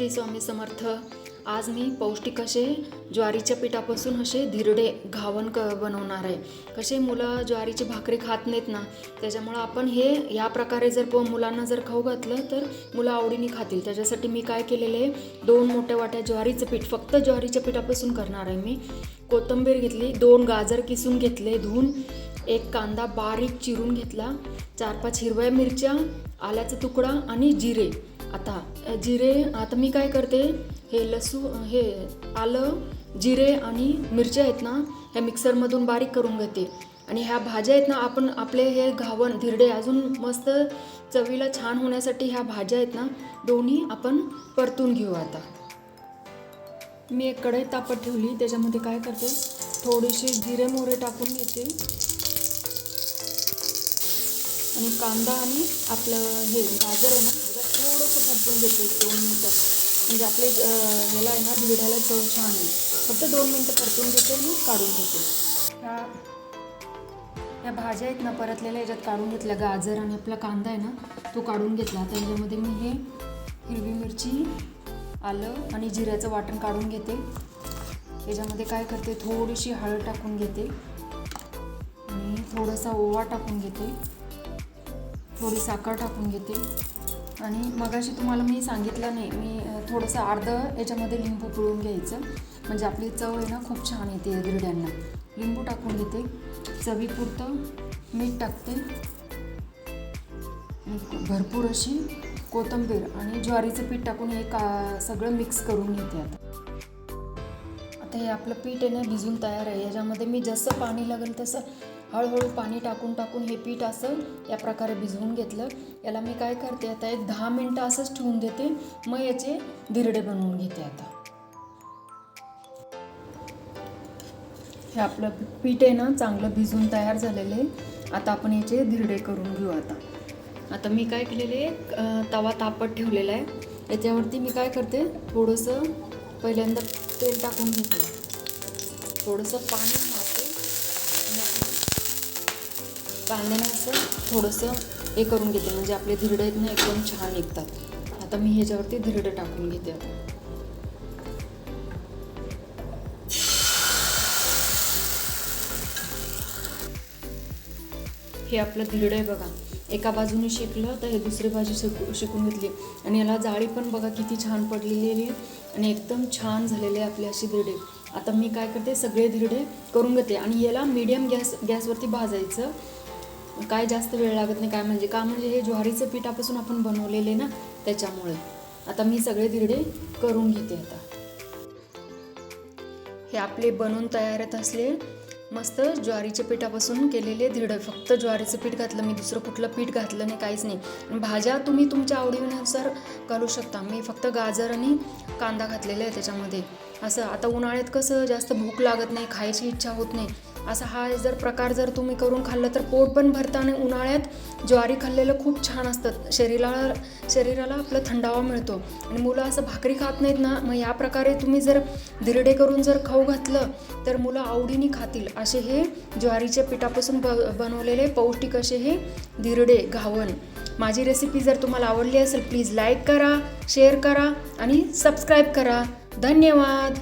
श्री स्वामी समर्थ. आज मी पौष्टिक असे ज्वारीच्या पिठापासून असे धिरडे घावन क बनवणार आहे. कसे मुलं ज्वारीची भाकरी खात नाहीत ना त्याच्यामुळं आपण हे या प्रकारे जर प मुलांना जर खाऊ घातलं तर मुलं आवडीने खातील. त्याच्यासाठी मी काय केलेले आहे दोन मोठ्या वाट्या ज्वारीचं पीठ फक्त ज्वारीच्या पिठापासून करणार आहे मी. कोथिंबीर घेतली दोन गाजर किसून घेतले धुवून एक कांदा बारीक चिरून घेतला चार पाच हिरव्या मिरच्या आल्याचा तुकडा आणि जिरे. आता जिरे आता मी काय करते हे लसू हे आलं जिरे आणि मिरच्या आहेत ना ह्या मिक्सरमधून बारीक करून घेते. आणि ह्या भाज्या आहेत ना आपण आपले हे घावण धिरडे अजून मस्त चवीला छान होण्यासाठी ह्या भाज्या आहेत ना दोन्ही आपण परतून घेऊ आता. मी एक कढई तापत ठेवली त्याच्यामध्ये काय करते थोडेसे जिरे मोहरे टाकून घेते. आणि कांदा आणि आपलं हे गाजर आहे ना परतून घेते एक दोन मिनटं. म्हणजे आपले याला आहे ना भिड्याला चव छान येईल फक्त दोन मिनटं परतून घेते आणि काढून घेते. ह्या या भाज्या आहेत ना परतलेल्या याच्यात काढून घेतल्या. गाजर आणि आपला कांदा आहे ना तो काढून घेतला. त्याच्यामध्ये मी हे हिरवी मिरची आलं आणि जिऱ्याचं वाटण काढून घेते. याच्यामध्ये काय करते थोडीशी हळद टाकून घेते. आणि थोडासा ओवा टाकून घेते. थोडी साखर टाकून घेते. आणि मगाशी तुम्हाला मी सांगितलं नाही मी थोडंसं अर्धं याच्यामध्ये लिंबू पिळून घ्यायचं. म्हणजे आपली चव आहे ना खूप छान येते या धिरड्यांना लिंबू टाकून घेते. चवीपुरतं मीठ टाकते. भरपूर अशी कोथिंबीर आणि ज्वारीचं पीठ टाकून हे का सगळं मिक्स करून घेते आता. आता हे आपलं पीठ आहे ना भिजून तयार आहे. याच्यामध्ये मी जसं पाणी लागेल तसं हळूहळू पाणी टाकून टाकून हे पीठ असं या प्रकारे भिजवून घेतलं. याला मी काय करते आता एक दहा मिनटं असंच ठेवून देते. मग याचे धिरडे बनवून घेते आता. हे आपलं पीठ आहे ना चांगलं भिजून तयार झालेलं आहे. आता आपण याचे धिरडे करून घेऊ आता. आता मी काय केलेले तवा तापत ठेवलेला आहे. याच्यावरती मी काय करते थोडंसं पहिल्यांदा तेल टाकून घेते. थोडंसं पाणी कांद्याने असं थोडंसं हे करून घेते. म्हणजे आपले धिरडे आहेत ना एकदम छान निघतात. आता मी ह्याच्यावरती धिरडं टाकून घेते. आता हे आपलं धिरडं आहे बघा. एका बाजूने शेकलं तर हे दुसरी बाजू शेकू शिकून घेतली. आणि याला जाळी पण बघा किती छान पडलेली आहे. आणि एकदम छान झालेले आहे आपले असे धिरडे. आता मी काय करते सगळे धिरडे करून घेते आणि याला मीडियम गॅस गॅसवरती भाजायचं. काय जास्त वेळ लागत नाही काय म्हणजे का म्हणजे हे ज्वारीचं पिठापासून आपण बनवलेले ना त्याच्यामुळे. आता मी सगळे धिरडे करून घेते आता. हे आपले बनवून तयार येत असले मस्त ज्वारीच्या पिठापासून केलेले धिरडे फक्त ज्वारीचं पीठ घातलं मी दुसरं कुठलं पीठ घातलं नाही काहीच नाही. भाज्या तुम्ही तुमच्या आवडीनुसार घालू शकता. मी फक्त गाजर आणि कांदा घातलेला आहे त्याच्यामध्ये. असं आता उन्हाळ्यात कसं जास्त भूक लागत नाही खायची इच्छा होत नाही. असा हा जर प्रकार जर तुम्ही करून खाल्लं तर पोट पण भरतं आणि उन्हाळ्यात ज्वारी खाल्लेलं खूप छान असतं. शरीराला शरीराला आपला थंडावा मिळतो. आणि मुलं असं भाकरी खात नाहीत ना मग या प्रकारे तुम्ही जर धिरडे करून जर खाऊ घातलं तर मुलं आवडीने खातील. असे हे ज्वारीच्या पिठापासून ब बनवलेले पौष्टिक असे हे धिरडे घावन. माझी रेसिपी जर तुम्हाला आवडली असेल प्लीज लाईक करा शेअर करा आणि सबस्क्राईब करा. धन्यवाद!